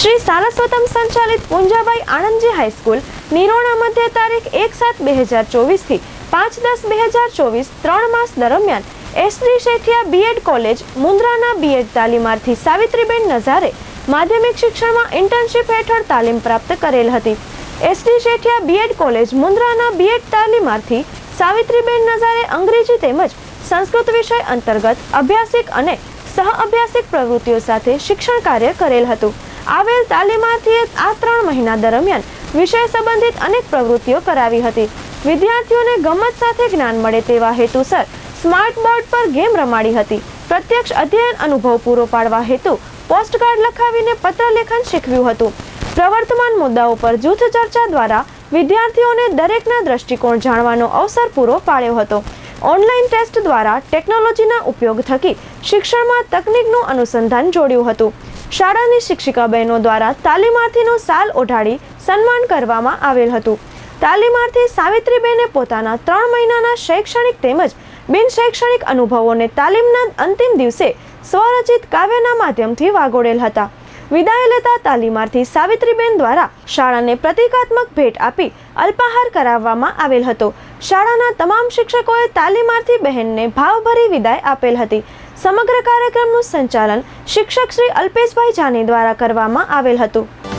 શ્રી સારસ્વતમ સંચાલિત પુંજાબાઈ આણંદજી હાઈસ્કૂલ નિરોણા મધ્ય તારીખ એક સાત બે હજાર ચોવીસથી પાંચ દસ બે હજાર ચોવીસ ત્રણ માસ દરમિયાન એસડી શેઠિયા બીએડ કોલેજ મુન્દ્રાના બીએડ તાલીમાર્થી સાવિત્રીબેન નઝારે માધ્યમિક શિક્ષણમાં ઇન્ટર્નશીપ હેઠળ તાલીમ પ્રાપ્ત કરેલ હતી. એસડી શેઠિયા બીએડ કોલેજ મુન્દ્રાના બીએડ તાલીમાર્થી સાવિત્રીબેન નઝારે અંગ્રેજી તેમજ સંસ્કૃત વિષય અંતર્ગત અભ્યાસિક અને સહ અભ્યાસિક પ્રવૃત્તિઓ સાથે શિક્ષણ કાર્ય કરેલ હતું. આવેલ તાલીમાર્થીએ આ ત્રણ મહિના દરમિયાન વિષય સંબંધિત અનેક પ્રવૃત્તિઓ કરાવી હતી. વિદ્યાર્થીઓને ગમત સાથે જ્ઞાન મળે તેવા હેતુસર સ્માર્ટ બોર્ડ પર ગેમ રમાડી હતી. પ્રત્યક્ષ અધ્યયન અનુભવ પૂરો પાડવા હેતુ પોસ્ટકાર્ડ લખાવીને પત્ર લેખન શીખવ્યું હતું. પ્રવર્તમાન મુદ્દાઓ પર જૂથ ચર્ચા દ્વારા વિદ્યાર્થીઓને દરેકના દ્રષ્ટિકોણ જાણવાનો અવસર પૂરો પાડ્યો હતો. ઓનલાઈન ટેસ્ટ દ્વારા ટેકનોલોજીના ઉપયોગ થકી શિક્ષણમાં તકનીકનું અનુસંધાન જોડ્યું હતું. શાળાની શિક્ષિકા બહેનો દ્વારા તાલીમાર્થીનો સાલ ઓઢાડી સન્માન કરવામાં આવેલ હતું. તાલીમાર્થી સાવિત્રીબેને પોતાના ત્રણ મહિનાના શૈક્ષણિક તેમજ બિન શૈક્ષણિક અનુભવોને તાલીમના અંતિમ દિવસે સ્વરચિત કાવ્યના માધ્યમથી વાગોડેલ હતા. વિદાય લેતા તાલીમાર્થી સાવિત્રીબેન દ્વારા શાળાને પ્રતિકાત્મક ભેટ આપી અલ્પાહાર કરાવવામાં આવેલ હતો. શાળાના તમામ શિક્ષકોએ તાલીમાર્થી બહેનને ભાવભરી વિદાય આપેલ હતી. સમગ્ર કાર્યક્રમનું સંચાલન શિક્ષક શ્રી અલ્પેશભાઈ જાની દ્વારા કરવામાં આવેલ હતું.